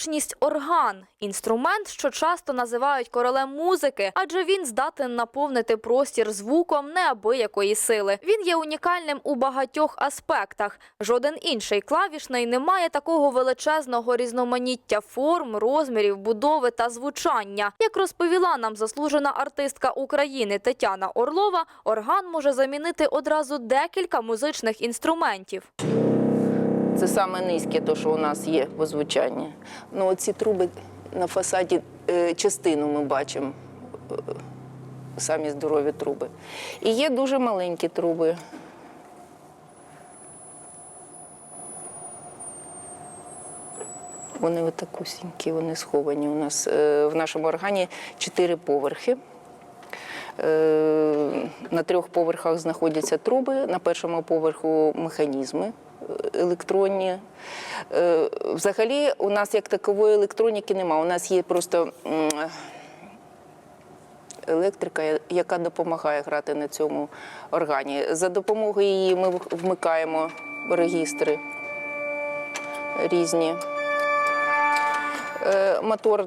музичність орган інструмент, що часто називають королем музики, адже він здатен наповнити простір звуком неабиякої сили. Він є унікальним у багатьох аспектах. Жоден інший клавішний не має такого величезного різноманіття форм, розмірів, будови та звучання. Як розповіла нам заслужена артистка України Тетяна Орлова, орган може замінити одразу декілька музичних інструментів. Це саме низьке, то, що у нас є по звучанні. Ну, оці труби на фасаді е, частину ми бачимо, е, самі здорові труби. І є дуже маленькі труби. Вони отакусінькі, вони сховані. У нас е, в нашому органі чотири поверхи. На трьох поверхах знаходяться труби, на першому поверху механізми електронні. Е, Взагалі, у нас як такової електроніки немає. У нас є просто електрика, яка допомагає грати на цьому органі. За допомогою її ми вмикаємо регістри різні. Е, Мотор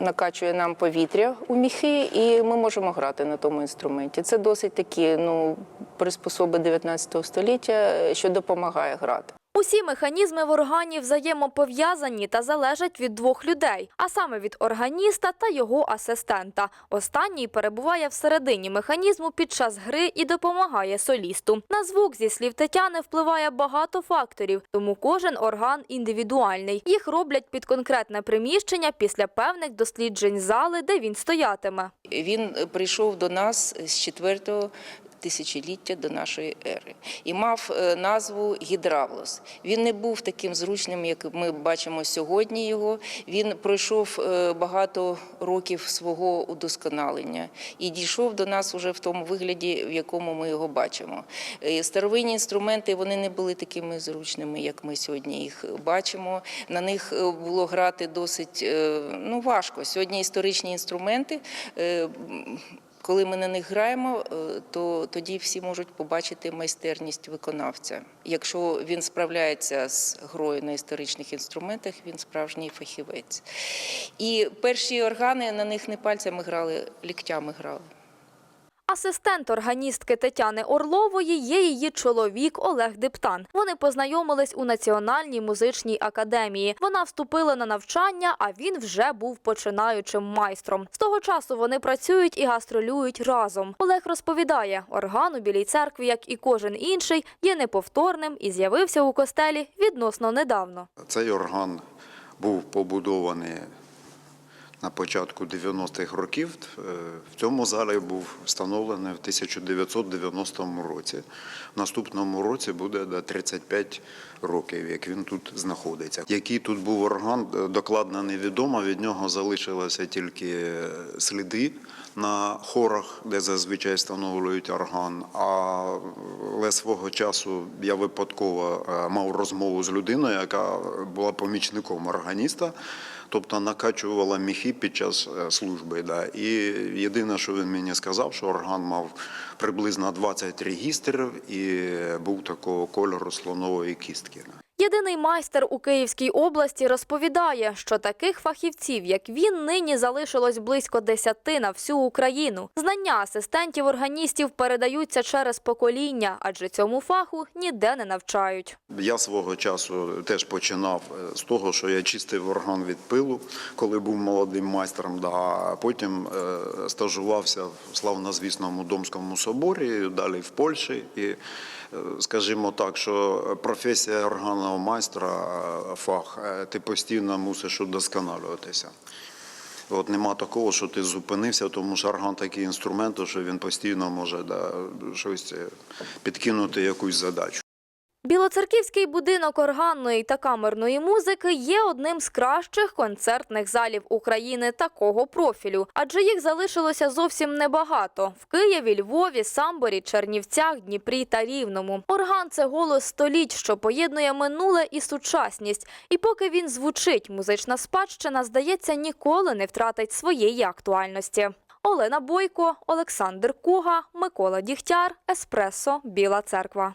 накачує нам повітря у міхи, і ми можемо грати на тому інструменті. Це досить такі ну, приспособи 19 століття, що допомагає грати. Усі механізми в органі взаємопов'язані та залежать від двох людей, а саме від органіста та його асистента. Останній перебуває всередині механізму під час гри і допомагає солісту. На звук, зі слів Тетяни, впливає багато факторів, тому кожен орган індивідуальний. Їх роблять під конкретне приміщення після певних досліджень зали, де він стоятиме. Він прийшов до нас з четвертого тисячоліття до нашої ери і мав е, назву гідравлос. Він не був таким зручним, як ми бачимо сьогодні. Його він пройшов е, багато років свого удосконалення і дійшов до нас уже в тому вигляді, в якому ми його бачимо. Е, Старовинні інструменти вони не були такими зручними, як ми сьогодні їх бачимо. На них було грати досить ну, важко. Сьогодні історичні інструменти. Коли ми на них граємо, е, то тоді всі можуть побачити майстерність виконавця. Якщо він справляється з грою на історичних інструментах, він справжній фахівець. І перші органи на них не пальцями грали, ліктями грали. Асистент органістки Тетяни Орлової є її чоловік Олег Диптан. Вони познайомились у Національній музичній академії. Вона вступила на навчання, а він вже був починаючим майстром. З того часу вони працюють і гастролюють разом. Олег розповідає, орган у Білій церкві, як і кожен інший, є неповторним і з'явився у костелі відносно недавно. Цей орган був побудований на початку 90-х років. Е, В цьому залі був встановлений в 1990 році. В наступному році буде до 35 років, як він тут знаходиться. Який тут був орган, е, докладно невідомо. Від нього залишилися тільки е, сліди на хорах, де зазвичай встановлюють орган. Але свого часу я випадково мав розмову з людиною, яка була помічником органіста, тобто накачувала міхи під час е, служби. Да. І єдине, що він мені сказав, що орган мав приблизно 20 регістрів і був такого кольору слонової кістки. Єдиний майстер у Київській області розповідає, що таких фахівців, як він, нині залишилось близько десяти на всю Україну. Знання асистентів органістів передаються через покоління, адже цьому фаху ніде не навчають. Я свого часу теж починав е, з того, що я чистив орган від пилу, коли був молодим майстром. А потім е, стажувався в славнозвісному Домському соборі, далі в Польщі. І, е, скажімо так, що професія органного майстра, е, фах, е, ти постійно мусиш удосконалюватися. От нема такого, що ти зупинився, тому що орган такий інструмент, що він постійно може да, щось е, підкинути якусь задачу. Білоцерківський будинок органної та камерної музики є одним з кращих концертних залів України такого профілю, адже їх залишилося зовсім небагато в Києві, Львові, Самборі, Чернівцях, Дніпрі та Рівному. Орган це голос століть, що поєднує минуле і сучасність. І поки він звучить, музична спадщина, здається, ніколи не втратить своєї актуальності. Олена Бойко, Олександр Куга, Микола Дігтяр, Еспресо, Біла Церква.